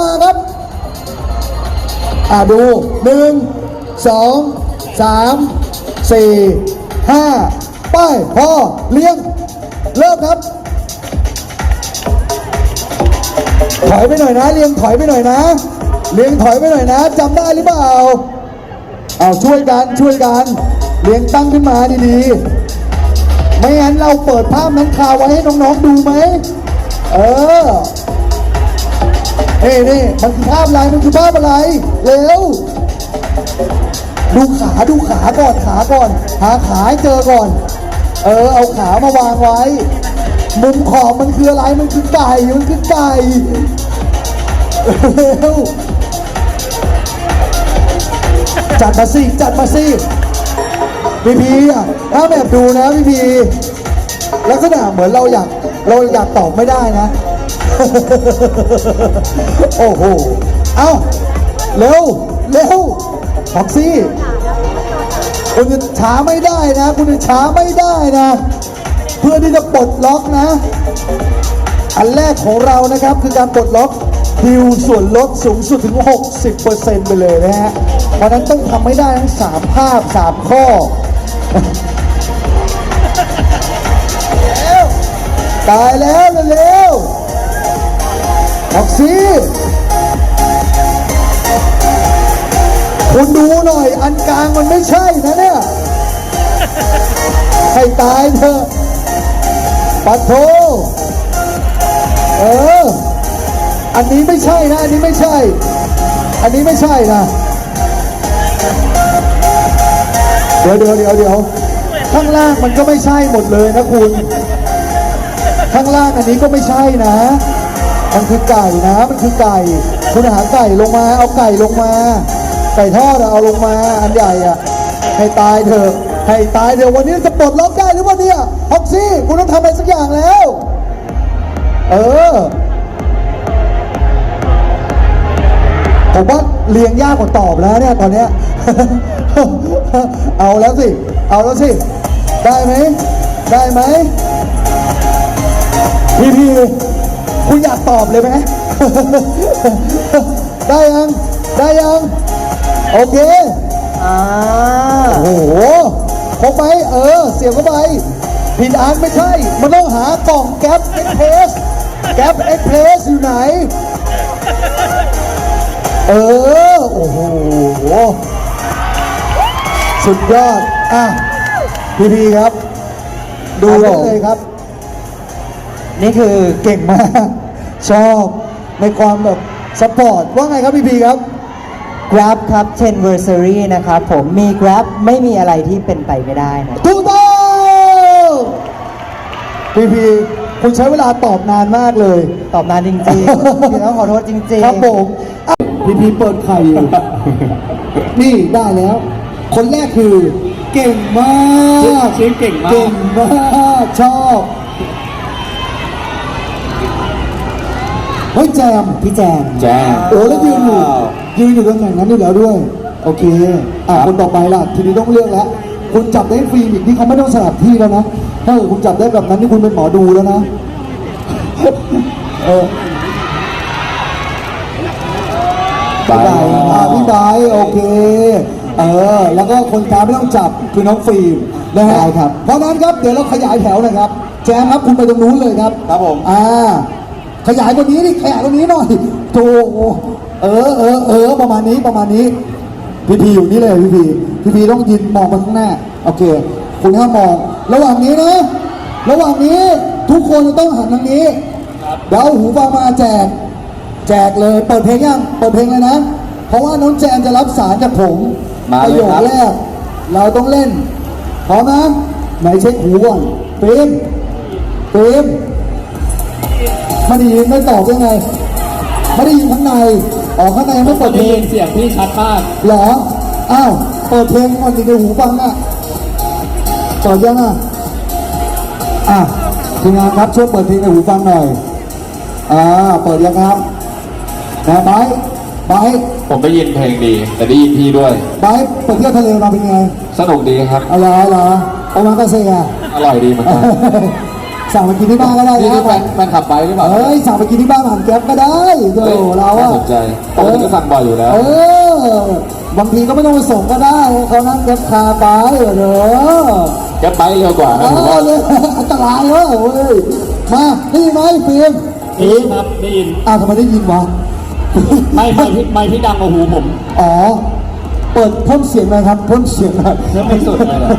มาครับ อ่าดูหนึ่งสองสามสี่ห้าไป้ายพอเลี้ยง เริ่มครับ ถอยไปหน่อยนะ เลี้ยงถอยไปหน่อยนะ เลี้ยงถอยไปหน่อยนะจำได้หรือเปล่าเอาช่วยกันช่วยกัน เลี้ยงตั้งขึ้นมาดีๆ ไม่งั้นเราเปิดภาพนั้นคาไว้ให้น้องๆดูไหม เออ เฮ้นี่มันคือภาพอะไรมันคือภาพอะไรเร็วดูขาดูขาก่อนขาก่อน หาขาให้เจอก่อน เออเอาขามาวางไว้ มุมขอบมันคืออะไรมันคือไก่มันคือไก่เร็วจัดมาสิจัดมาสิพี่พีอะถ้าแบบดูนะพี่พีลักษณะเหมือนเราอยากเราอยากตอบไม่ได้นะ โอ้โห เอ้า เร็ว เร็วฟ็อกซี่ คุณจะช้าไม่ได้นะ คุณจะช้าไม่ได้นะ เพื่อที่จะปลดล็อกนะ อันแรกของเรานะครับคือการปลดล็อกดิวส่วนลดสูงสุดถึง 60%ไปเลยนะฮะ เพราะนั้นต้องทำให้ได้ทั้ง 3 ภาพ 3 ข้อตายแล้วเร็ว ออกซิคุณดูหน่อย อันกลางมันไม่ใช่นะเนี่ย ให้ตายเถอะ ปัดโท เออ อันนี้ไม่ใช่นะ อันนี้ไม่ใช่ อันนี้ไม่ใช่นะ เดี๋ยวเดี๋ยวเดี๋ยวเดี๋ยวข้างล่างมันก็ไม่ใช่หมดเลยนะคุณ ข้างล่างอันนี้ก็ไม่ใช่นะ มันคือไก่นะ มันคือไก่ คุณหาไก่ลงมา เอาไก่ลงมา ไก่ทอดอะเอาลงมา อันใหญ่อะให้ตายเถอะ ให้ตายเถอะ วันนี้จะปลดล็อกได้หรือเปล่าเนี่ยฮอกซี่ คุณต้องทำอะไรสักอย่างแล้ว เออ ผมว่าเรียงยากกว่าตอบแล้วเนี่ยตอนเนี้ย เอาแล้วสิ เอาแล้วสิ ได้ไหม ได้ไหมพี่พี่ คุณอยากตอบเลยไหม ได้ยัง ได้ยัง โอเค อ่า โอ้โหครบไหมเออ เสียบเข้าไป ผิดอันไม่ใช่ มันต้องหากล่องแก๊ปเอ็กเพรสแก๊ปเอ็กเพรสอยู่ไหน เออ โอ้โห สุดยอด อะ พี่พีครับ ดูได้เลยครับ นี่คือเก่งมาก ชอบในความแบบสปอร์ตว่าไงครับพี่พีครับ Grab ครับ 10versary นะครับผมมี Grab ไม่มีอะไรที่เป็นไปไม่ได้นะ ถูกต้องพี่พีคุณใช้เวลาตอบนานมากเลย ตอบนานจริงๆพี่ต้องขอโทษจริงๆครับผมอะพี่พีเปิดไข่อยู่นี่ได้แล้ว คนแรกคือ เก่งมากชื่อเก่งมาก เก่งมาก ชอบ เฮ้ยแจมพี่แจมแจ้งโอ้แล้วยืนอยู่ยืนอยู่ตำแหน่งนั้นอยู่แล้วด้วย โอเคอะคนต่อไปล่ะทีนี้ต้องเลือกแล้วคุณจับได้ฟรีอีกนี่เขาไม่ต้องสลับที่แล้วนะถ้าเกิดคุณจับได้แบบนั้นนี่คุณเป็นหมอดูแล้วนะเออไปพี่ไบร์ทอะพี่ไบร์ทโอเค เออ แล้วก็คนกลางไม่ต้องจับคือน้องฟิล์มนะฮะได้ครับ เพราะฉะนั้นครับเดี๋ยวเราขยายแถวหน่อยครับ แจมครับคุณไปตรงนู้นเลยครับ ครับผม อ่า ขยายกว่านี้ดิขยายกว่านี้หน่อยโถเออเออเออประมาณนี้ประมาณนี้พี่พีอยู่นี่เลยพี่พีพี่พีต้องยืนมองไปข้างหน้าโอเค คุณห้ามมอง ระหว่างนี้นะ ระหว่างนี้ทุกคนจะต้องหันทางนี้เดี๋ยวเอาหูฟังมาแจก แจกเลยเปิดเพลงยังเปิดเพลงเลยนะ เพราะว่าน้องแจนจะรับสารจากผมมาประเลยโยคครับแรก เราต้องเล่นพร้อมนะไหนเช็คหูก่อนเฟรมเฟรมไม่ได้ยินไม่ตอบได้ไงไม่ได้ยินข้างในอ๋อข้างในยังไม่เปิดเพได้ลยิงนเสียงพี่ชัดมากเหรออ้าวเปิดเพลงก่อนดิในหูฟังอะเปิดยังอะอะทีมงานครับช่วยเปิดเพลงในหูฟังหน่อยอ่าเปิดยังครับนะไบร์ทไบร์ทผมได้ยินเพลงดี แต่ได้ยินพี่ด้วย ไบร์ทไปเที่ยวทะเลมาเป็นไงสนุกดีครับ อะไรเหรอโอมากาเซ่อะอร่อยดีเหมือนกัน สสั่งมากินที่บ้านก็ได้นี่นะคือแฟนแฟนขับไปหรือเปล่าเอ้ยสั่งไปกินที่บ้านผ่านแก๊ปก็ได้โธ่ฮ้ยเราอะน่สนใจปกติก็สั่งบ่อยอยู่แล้ว เออบางทีก็ไม่ต้องไปส่งก็ได้เขานั่งแก๊ปคาไปเด้อแก๊ปไบค์เร็วกว่าเอนะผมว่าอเลยอันตรายเว้ยเว้ยมาได้ยินไหมฟิล์มได้ยินครับได้ยินอ้าวทำไมได้ยินวะไม่ไม่พี่ไม่พี่ดังกว่าหูผม อ๋อ เปิดเพิ่มเสียงหน่อยครับเพิ่มเสียงหน่อยเพิ่มไม่สุดเลยเหรอ